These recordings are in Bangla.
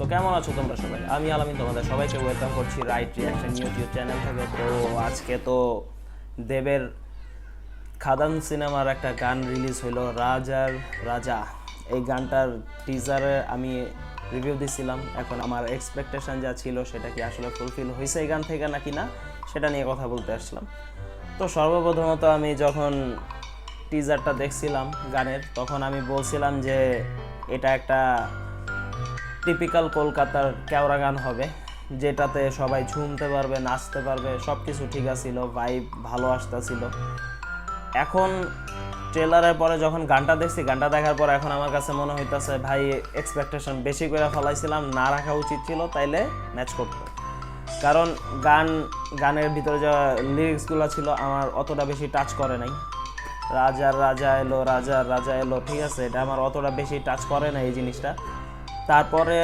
আছো তোমরা সবাই? আমি আলামিন তোমাদের সবাইকে ওয়েলকাম করছি রাইট রিয়াকশন ইউটিউব চ্যানেল থেকে। তো আজকে তো দেবের খাদান সিনেমার একটা গান রিলিজ হলো রাজার রাজা। এই গানটার টিজারে আমি রিভিউ দিছিলাম। এখন আমার এক্সপেকটেশন যা ছিল সেটা কি আসলে ফুলফিল হয়েছে এই গান থেকে নাকি না, সেটা নিয়ে কথা বলতে আসলাম তো সর্বপ্রথমত আমি যখন টিজারটা দেখছিলাম গানের, তখন আমি বলছিলাম যে এটা একটা টিপিক্যাল কলকাতার কেওড়া গান হবে, যেটাতে সবাই ঝুমতে পারবে, নাচতে পারবে সব কিছু ঠিক আছিল ভাইব ভালো আসতেছিল। এখন ট্রেলারের পরে যখন গানটা দেখছি, গানটা দেখার পর এখন আমার কাছে মনে হইতেছে, ভাই এক্সপেকটেশন বেশি করে ফেলাইছিলাম, না রাখা উচিত ছিল, তাইলে ম্যাচ করতো। কারণ গান, গানের ভিতরে যা লিরিক্সগুলো ছিল, আমার অতটা বেশি টাচ করে নাই। রাজার রাজা এলো রাজার রাজা এলো, ঠিক আছে? এটা আমার অতটা বেশি টাচ করে না এই জিনিসটা। তারপরে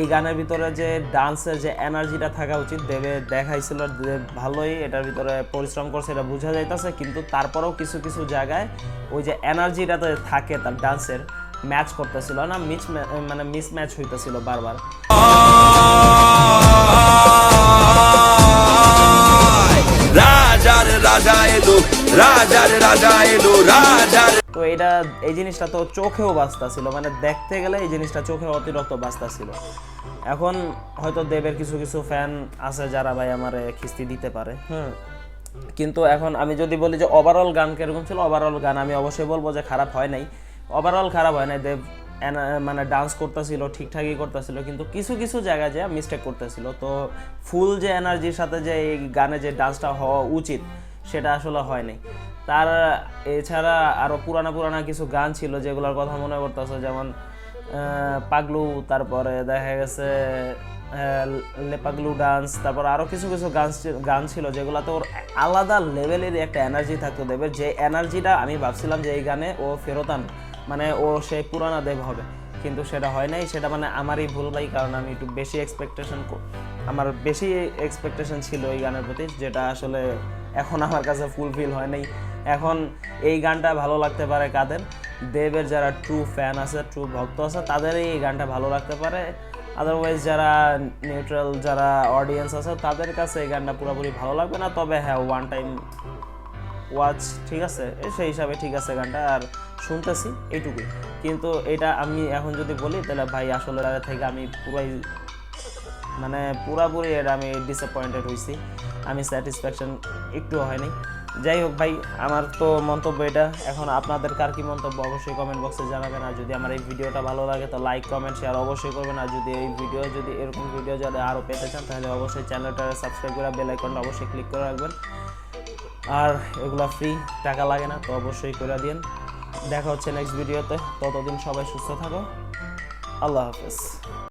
এই গানের ভিতরে যে ডান্সের যে এনার্জিটা থাকা উচিত, দেবে দেখাইছিল দেব ভালোই এটার ভিতরে পরিশ্রম করছে, এটা বোঝা যাইতেছে। কিন্তু তারপরেও কিছু কিছু জায়গায় ওই যে এনার্জিটাতে থাকে তার ডান্সের ম্যাচ করতেছিল না মিস মানে মিস ম্যাচ হইতেছিল বারবার। রাজার রাজা এলো, রাজার রাজা এলো, রাজার তো এটা এই জিনিসটা তো চোখেও বাঁচতেছিল মানে দেখতে গেলে এই জিনিসটা চোখে অতিরিক্ত বাঁচতেছিল। এখন হয়তো দেবের কিছু কিছু ফ্যান আছে যারা ভাই আমার খিস্তি দিতে পারে। হুম। কিন্তু এখন আমি যদি বলি যে ওভারঅল গান কীরকম ছিল ওভারঅল গান আমি অবশ্যই বলব যে খারাপ হয় নাই। ওভারঅল খারাপ হয় নাই দেব মানে ডান্স করতেছিল ঠিকঠাকই করতেছিল কিন্তু কিছু কিছু জায়গায় যে মিস্টেক করতেছিল। তো ফুল যে এনার্জির সাথে যে এই গানে যে ডান্সটা হওয়া উচিত সেটা আসলে হয়নি। তার, এছাড়া আরও পুরানা পুরানা কিছু গান ছিল যেগুলোর কথা মনে করতেছে যেমন পাগলু, তারপরে দেখা গেছে লেপাগলু ডান্স তারপর আরও কিছু কিছু গান গান ছিল যেগুলোতে ওর আলাদা লেভেলের একটা এনার্জি থাকতো দেবের। যে এনার্জিটা আমি ভাবছিলাম যে এই গানে ও ফেরত আনবে মানে ও সেই পুরানা দেব হবে। কিন্তু সেটা হয় নাই, সেটা মানে আমারই ভুল ভাই, কারণ আমি একটু বেশি এক্সপেকটেশন আমার বেশি এক্সপেকটেশন ছিল এই গানের প্রতি, যেটা আসলে এখন আমার কাছে ফুলফিল হয় নাই। এখন এই গানটা ভালো লাগতে পারে কাদের? দেবের যারা ট্রু ফ্যান আছে ট্রু ভক্ত আছে, তাদেরই এই গানটা ভালো লাগতে পারে। আদারওয়াইজ যারা নিউট্রাল যারা অডিয়েন্স আছে, তাদের কাছে এই গানটা পুরোপুরি ভালো লাগবে না। তবে হ্যাঁ ওয়ান টাইম ওয়াচ ঠিক আছে? সেই হিসাবে ঠিক আছে গানটা, আর শুনতেছি এইটুকুই। কিন্তু এটা আমি এখন যদি বলি, তাহলে ভাই আসলে থেকে আমি পুরাই মানে পুরাপুরি এটা আমি ডিসঅ্যাপয়েন্টেড হয়েছি আমি স্যাটিসফ্যাকশন একটু হয়নি। যাই হোক ভাই, আমার তো মন্তব্য এটা। এখন আপনাদের কার কি মন্তব্য, অবশ্যই কমেন্ট বক্সে জানাবেন। আর যদি আমার এই ভিডিওটা ভালো লাগে, তো লাইক কমেন্ট শেয়ার অবশ্যই করবেন। আর যদি এই ভিডিও, যদি এরকম ভিডিও যদি আরও পেতে চান, তাহলে অবশ্যই চ্যানেলটা সাবস্ক্রাইব করে বেল আইকনটা অবশ্যই ক্লিক করে রাখবেন। আর এগুলো ফ্রি টাকা লাগে না, তো অবশ্যই করে দিন দেখা হচ্ছে নেক্সট ভিডিওতে ততদিন সবাই সুস্থ থাকো। আল্লাহ হাফেজ।